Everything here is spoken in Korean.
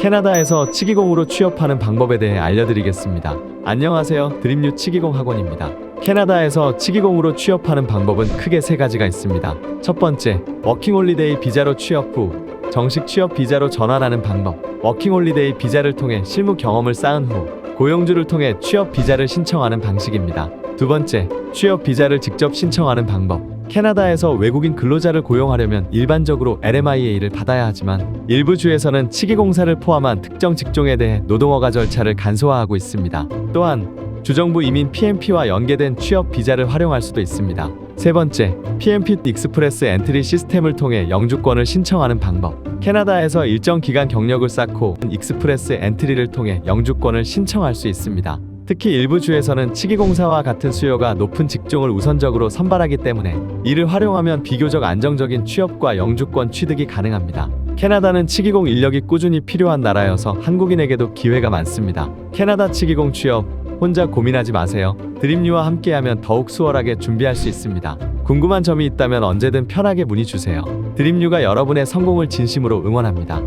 캐나다에서 치기공으로 취업하는 방법에 대해 알려드리겠습니다. 안녕하세요. 드림뉴 치기공 학원입니다. 캐나다에서 치기공으로 취업하는 방법은 크게 세 가지가 있습니다. 첫 번째, 워킹홀리데이 비자로 취업 후 정식 취업 비자로 전환하는 방법. 워킹홀리데이 비자를 통해 실무 경험을 쌓은 후 고용주를 통해 취업 비자를 신청하는 방식입니다. 두 번째, 취업 비자를 직접 신청하는 방법. 캐나다에서 외국인 근로자를 고용하려면 일반적으로 LMIA를 받아야 하지만 일부 주에서는 치기공사를 포함한 특정 직종에 대해 노동허가 절차를 간소화하고 있습니다. 또한 주정부 이민 PMP와 연계된 취업 비자를 활용할 수도 있습니다. 세 번째, PMP 익스프레스 엔트리 시스템을 통해 영주권을 신청하는 방법. 캐나다에서 일정 기간 경력을 쌓고 익스프레스 엔트리를 통해 영주권을 신청할 수 있습니다. 특히 일부 주에서는 치기공사와 같은 수요가 높은 직종을 우선적으로 선발하기 때문에 이를 활용하면 비교적 안정적인 취업과 영주권 취득이 가능합니다. 캐나다는 치기공 인력이 꾸준히 필요한 나라여서 한국인에게도 기회가 많습니다. 캐나다 치기공 취업 혼자 고민하지 마세요. 드림유와 함께하면 더욱 수월하게 준비할 수 있습니다. 궁금한 점이 있다면 언제든 편하게 문의 주세요. 드림유가 여러분의 성공을 진심으로 응원합니다.